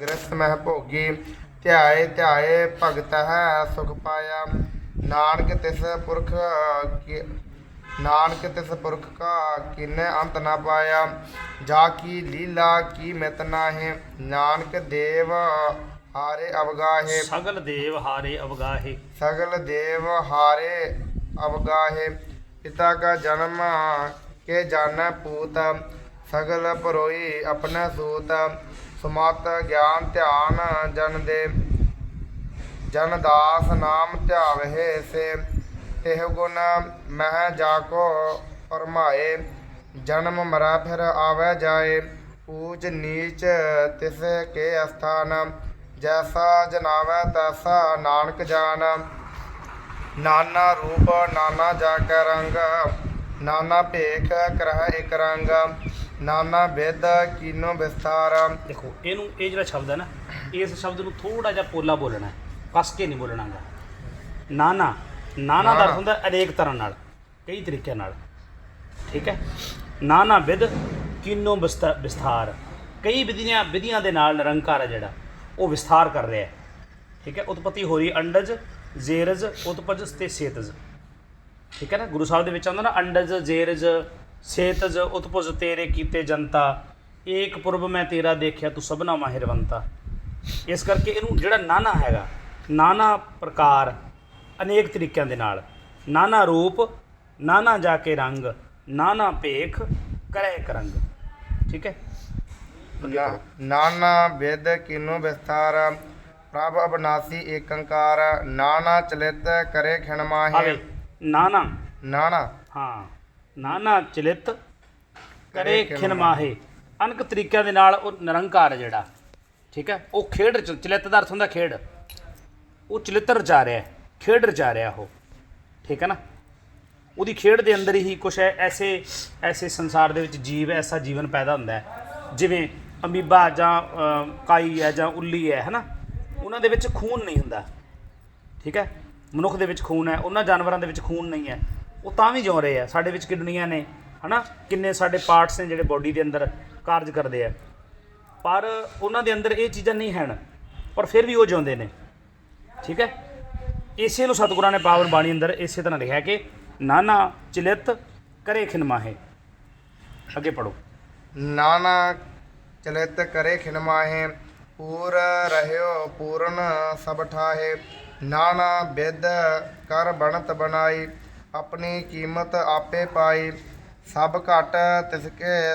ਗ੍ਰਸਤ ਮਹਿ ਭੋਗੀ ਧਿਆਏ ਧਿਆਏ ਭਗਤ ਹੈ ਸੁਖ ਪਾਇਆ। ਨਾਨਕ ਤਿਸ ਪੁਰਖ ਨਾਨਕ ਤਿਸ ਪੁਰਖ ਕਾ ਕਿਨੇ ਅੰਤ ਨਾ ਪਾਇਆ। ਜਾ ਕੀ ਲੀਲਾ ਕੀ ਮਿਤ ਨਾਹਿ ਨਾਨਕ ਦੇਵ ਹਾਰੇ ਅਵਗਾਹੇ। ਸਗਲ ਦੇਵ ਹਾਰੇ ਅਵਗਾਹੇ। ਸਗਲ ਦੇਵ ਹਾਰੇ ਅਵਗਾਹੇ। ਪਿਤਾ ਕਾ ਜਨਮ ਕੇ ਜਾਣੈ ਪੂਤ। ਸਗਲ ਪਰੋਈ ਆਪਣਾ ਸੂਤ। ਸੁਮਤ, ਗਿਆਨ, ਧਿਆਨ, ਜਨ ਦੇ, ਜਨ ਦਾਸ, ਨਾਮ ਧਿਆਵਹਿ ਸੇ ਇਹ ਗੁਣ ਮਹਿ ਜਾ ਕੋ ਫਰਮਾਏ ਜਨਮ ਮਰਾ ਫਿਰ ਆਵੈ ਜਾਏ, ਊਚ ਨੀਚ ਤਿਸ ਕੇ ਅਸਥਾਨ, ਜੈਸਾ ਜਨਾਵੈ ਤੈਸਾ ਨਾਨਕ ਜਾਨ। ਨਾਨਾ ਰੂਪ ਨਾਨਾ ਜਾ ਕੈ ਰੰਗ, ਨਾਨਾ ਭੇਖ ਕਰਹਿ ਇਕ ਰੰਗ। ਨਾਨਾ ਵਿਦ ਕੀਨੋ ਵਿਸਥਾਰ ਦੇਖੋ, ਇਹਨੂੰ ਇਹ ਜਿਹੜਾ ਸ਼ਬਦ ਹੈ ਨਾ, ਇਸ ਸ਼ਬਦ ਨੂੰ ਥੋੜਾ ਜਿਹਾ ਪੋਲਾ ਬੋਲਣਾ ਹੈ, ਕਸ ਕੇ ਨਹੀਂ ਬੋਲਣਾਗਾ। ਨਾਨਾ ਨਾਨਾ ਦਾ ਅਰਥ ਹੁੰਦਾ ਹੈ ਅਨੇਕ ਤਰ੍ਹਾਂ ਨਾਲ, ਕਈ ਤਰੀਕਿਆਂ ਨਾਲ। ਠੀਕ ਹੈ? ਨਾਨਾ ਵਿਦ ਕਿਨੋ ਵਿਸਤਾ- ਵਿਸਥਾਰ ਕਈ ਵਿਧੀਆਂ ਵਿਧੀਆਂ ਦੇ ਨਾਲ ਨਿਰੰਕਾਰ ਹੈ ਜਿਹੜਾ, ਉਹ ਵਿਸਥਾਰ ਕਰ ਰਿਹਾ ਹੈ। ਠੀਕ ਹੈ? ਉਤਪਤੀ ਹੋ ਰਹੀ ਅੰਡਜ, ਜ਼ੇਰਜ, ਉਤਪਜ ਤੇ ਸੇਤਜ। ਠੀਕ ਹੈ ਨਾ? ਗੁਰੂ ਸਾਹਿਬ ਦੇ ਵਿੱਚ ਆਉਂਦਾ ਨਾ, ਅੰਡਜ, ਜ਼ੇਰਜ ਸੇਤਜ ਉਤਪਜ ਤੇਰੇ ਕੀਤੇ ਜਨਤਾ ਏਕ ਪੁਰਬ ਮੈਂ ਤੇਰਾ ਦੇਖਿਆ ਤੂੰ ਸਭਨਾ ਮਾਹਿਰਵੰਤਾ ਇਸ ਕਰਕੇ ਇਹਨੂੰ ਜਿਹੜਾ ਨਾਨਾ ਹੈਗਾ ਨਾਨਾ ਪ੍ਰਕਾਰ ਅਨੇਕ ਤਰੀਕਿਆਂ ਦੇ ਨਾਲ ਨਾਨਾ ਰੂਪ ਨਾਨਾ ਜਾ ਕੇ ਰੰਗ ਨਾਨਾ ਭੇਖ ਕਰੇ ਇੱਕ ਰੰਗ। ਠੀਕ ਹੈ? ਨਾਨਾ ਵਿਦ ਕੀਨੋ ਵਿਸਥਾਰ ਪ੍ਰਭ ਅਬਨਾਸੀ ਏਕੰਕਾਰ ਨਾਨਾ ਚਲਿਤ ਕਰੇ ਖਿਣ ਮਾਹੇ। ਨਾਨਾ। ਨਾਨਾ। ਹਾਂ। ਨਾਨਾ ਚਲਿਤ ਕਰੇ ਖਿਨ ਮਾਹੇ ਅਨਕ ਤਰੀਕਿਆਂ ਦੇ ਨਾਲ ਉਹ ਨਿਰੰਕਾਰ ਹੈ ਜਿਹੜਾ। ਠੀਕ ਹੈ? ਉਹ ਖੇਡ ਰਚ- ਚਲਿਤ ਦਾ ਅਰਥ ਹੁੰਦਾ ਖੇਡ। ਉਹ ਚਲਿੱਤਰ ਰਚਾ ਰਿਹਾ ਹੈ, ਖੇਡ ਰਚਾ ਰਿਹਾ ਉਹ। ਠੀਕ ਹੈ ਨਾ? ਉਹਦੀ ਖੇਡ ਦੇ ਅੰਦਰ ਹੀ ਕੁਝ ਐਸੇ ਐਸੇ ਸੰਸਾਰ ਦੇ ਵਿੱਚ ਜੀਵ ਐਸਾ ਜੀਵਨ ਪੈਦਾ ਹੁੰਦਾ ਹੈ। ਜਿਵੇਂ ਅਮੀਬਾ ਜਾਂ ਕਾਈ ਹੈ ਜਾਂ ਉੱਲੀ ਹੈ ਹਨਾ ਉਹਨਾਂ ਦੇ ਵਿੱਚ ਖੂਨ ਨਹੀਂ ਹੁੰਦਾ। ਠੀਕ ਹੈ? ਮਨੁੱਖ ਦੇ ਵਿੱਚ ਖੂਨ ਹੈ ਉਹਨਾਂ ਜਾਨਵਰਾਂ ਦੇ ਵਿੱਚ ਖੂਨ ਨਹੀਂ ਹੈ। ਉਹ ਤਾਂ ਵੀ ਜਿਉਂ ਰਹੇ ਆ, ਸਾਡੇ ਵਿੱਚ ਕਿਡਨੀਆਂ ਨੇ, ਹਨਾ? ਕਿੰਨੇ ਸਾਡੇ ਪਾਰਟਸ ਨੇ ਜਿਹੜੇ ਬਾਡੀ ਦੇ ਅੰਦਰ ਕਾਰਜ ਕਰਦੇ ਆ। ਪਰ ਉਹਨਾਂ ਦੇ ਅੰਦਰ ਇਹ ਚੀਜ਼ਾਂ ਨਹੀਂ ਹਨ, ਪਰ ਫਿਰ ਵੀ ਉਹ ਜਿਉਂਦੇ ਨੇ। ਠੀਕ ਹੈ? ਇਸੇ ਨੂੰ ਸਤਿਗੁਰਾਂ ਨੇ ਪਾਵਨ ਬਾਣੀ ਅੰਦਰ ਇਸੇ ਤਰ੍ਹਾਂ ਲਿਖਿਆ ਕਿ ਨਾਨਾ ਚਲਿਤ ਕਰੇ ਖਿਨਮਾਹੇ ਅੱਗੇ ਪੜੋ ਨਾਨਾ ਚਲਿਤ ਕਰੇ ਖਿਨਮਾਹੇ ਪੂਰ ਰਹਿਓ ਪੂਰਨ ਸਭ ਠਾਹੇ। ਨਾਨਾ ਵਿਦ ਕਰ ਬਣਤ ਬਣਾਈ ਆਪਣੀ ਕੀਮਤ ਆਪੇ ਪਾਈ। ਸਭ ਘਟ ਤਿਸਕੇ